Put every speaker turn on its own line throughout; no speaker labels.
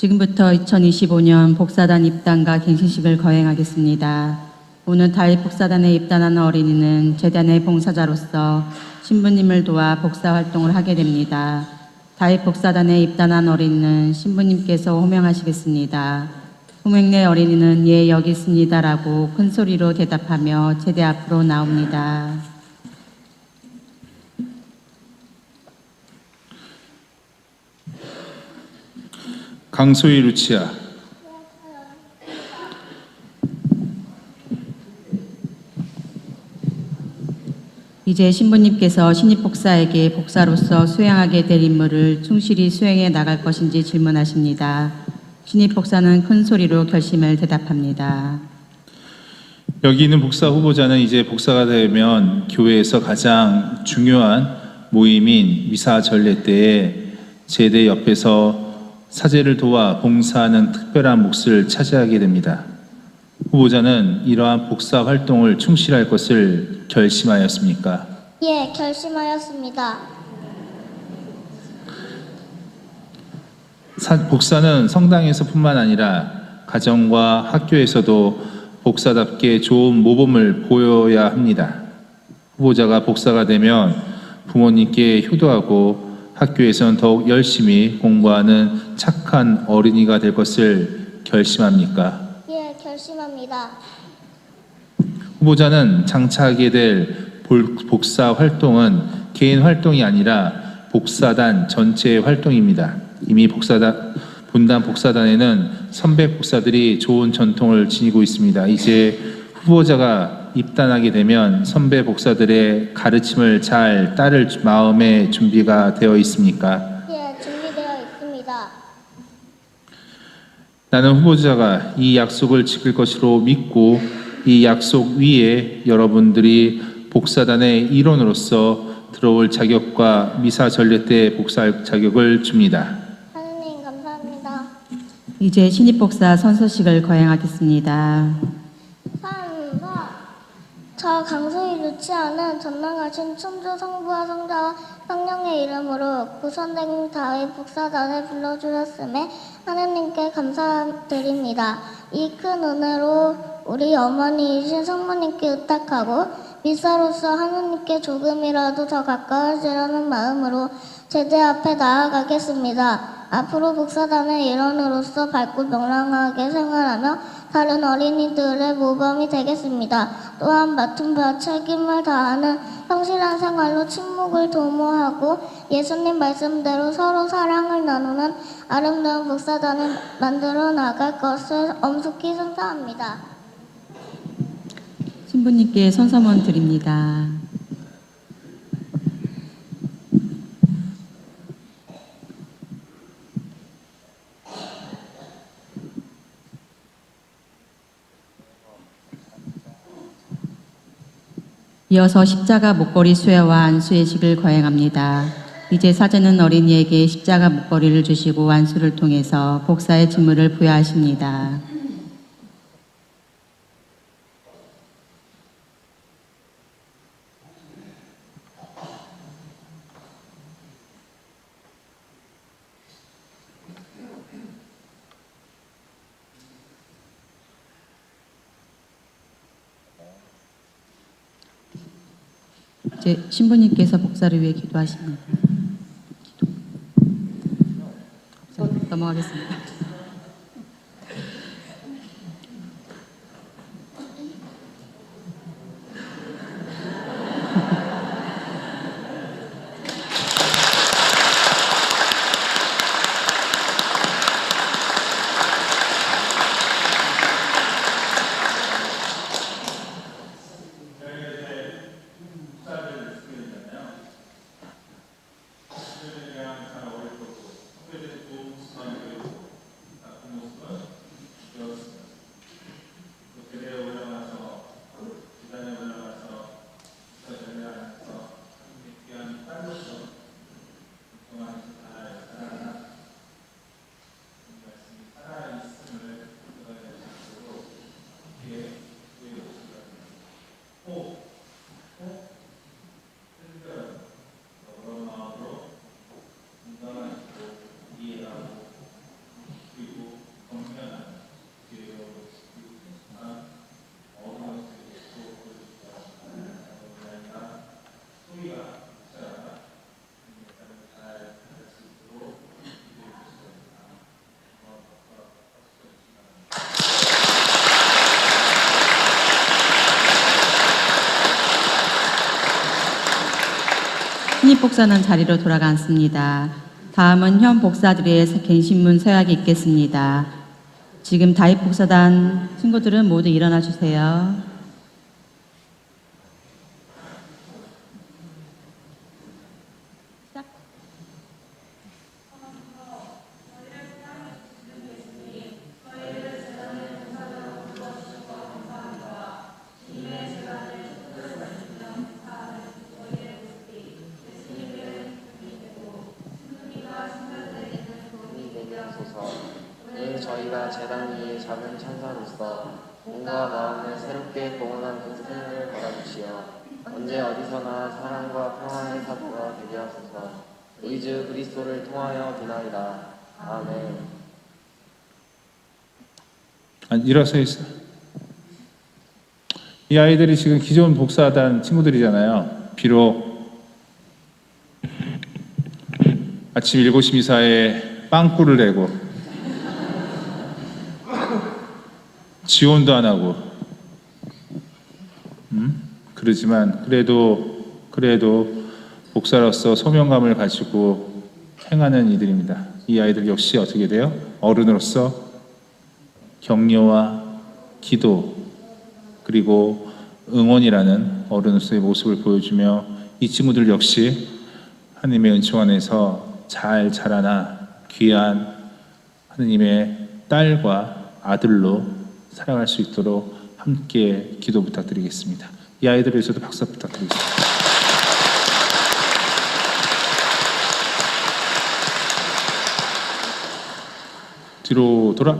지금부터 2025년 복사단 입단과 갱신식을 거행하겠습니다. 오늘 다윗 복사단에 입단하는 어린이는 재단의 봉사자로서 신부님을 도와 복사 활동을 하게 됩니다. 다윗 복사단에 입단한 어린이는 신부님께서 호명하시겠습니다. 호명 내 어린이는 예 여기 있습니다라고 큰 소리로 대답하며 제대 앞으로 나옵니다.
강소희 루치아
이제 신부님께서 신입 복사에게 복사로서 수행하게 될 임무를 충실히 수행해 나갈 것인지 질문하십니다. 신입 복사는 큰 소리로 결심을 대답합니다.
여기 있는 복사 후보자는 이제 복사가 되면 교회에서 가장 중요한 모임인 미사 전례 때에 제대 옆에서 사제를 도와 봉사하는 특별한 몫을 차지하게 됩니다. 후보자는 이러한 복사 활동을 충실할 것을 결심하였습니까?
예, 결심하였습니다.
사- 복사는 성당에서뿐만 아니라 가정과 학교에서도 복사답게 좋은 모범을 보여야 합니다. 후보자가 복사가 되면 부모님께 효도하고 학교에서는 더욱 열심히 공부하는 착한 어린이가 될 것을 결심합니까?
예, 결심합니다.
후보자는 장차하게 될 볼- 복사 활동은 개인 활동이 아니라 복사단 전체의 활동입니다. 이미 복사단 본단 복사단에는 선배 복사들이 좋은 전통을 지니고 있습니다. 이제 후보자가 입단하게 되면 선배 복사들의 가르침을 잘 따를 마음의 준비가 되어 있습니까?
예, 준비되어 있습니다.
나는 후보자가 이 약속을 지킬 것으로 믿고 이 약속 위에 여러분들이 복사단의 일원으로서 들어올 자격과 미사 전례 때 복사할 자격을 줍니다.
하느님 감사합니다.
이제 신입 복사 선서식을 거행하겠습니다.
산사 저 강소희 루치아는 전능하신 천주 성부와 성자와 성령의 이름으로 구선된 다윗 복사단을 불러주셨음에 하느님께 감사드립니다. 이 큰 은혜로 우리 어머니이신 성모님께 의탁하고 미사로서 하느님께 조금이라도 더 가까워지려는 마음으로 제대 앞에 나아가겠습니다. 앞으로 복사단의 일원으로서 밝고 명랑하게 생활하며 다른 어린이들의 모범이 되겠습니다. 또한 맡은 바 책임을 다하는 성실한 생활로 침묵을 도모하고 예수님 말씀대로 서로 사랑을 나누는 아름다운 복사단을 만들어 나갈 것을 엄숙히 선사합니다.
신부님께 선서문 드립니다. 이어서 십자가 목걸이 수여와 안수의식을 거행합니다. 이제 사제는 어린이에게 십자가 목걸이를 주시고 안수를 통해서 복사의 직무를 부여하십니다. 이제 신부님께서 복사를 위해 기도하십니다. 기도. 자, 넘어가겠습니다. 신입 복사는 자리로 돌아가 앉습니다. 다음은 현 복사들의 갱신문 서약이 있겠습니다. 지금 다입 복사단 친구들은 모두 일어나 주세요.
몸과 마음을 새롭게 공헌한 그 생명을 받아주시어 언제 어디서나 사랑과 평화의 사도가 되게 하소서. 우리 주 그리스도를 통하여 비나이다. 아멘.
아, 일어서 있어. 이 아이들이 지금 기존 복사단 친구들이잖아요. 비록 아침 7시 미사에 빵꾸를 내고 지원도 안 하고 음? 그러지만 그래도 그래도 복사로서 소명감을 가지고 행하는 이들입니다. 이 아이들 역시 어떻게 돼요? 어른으로서 격려와 기도 그리고 응원이라는 어른으로서의 모습을 보여주며 이 친구들 역시 하나님의 은총 안에서 잘 자라나 귀한 하나님의 딸과 아들로 살아갈 수 있도록 함께 기도 부탁드리겠습니다. 이 아이들을 위해서도 박수 부탁드리겠습니다. 뒤로 돌아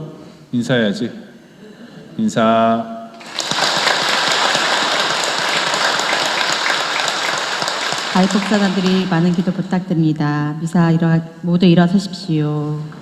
인사해야지. 인사.
다입 복사단들이 많은 기도 부탁드립니다. 미사 일어 모두 일어서십시오.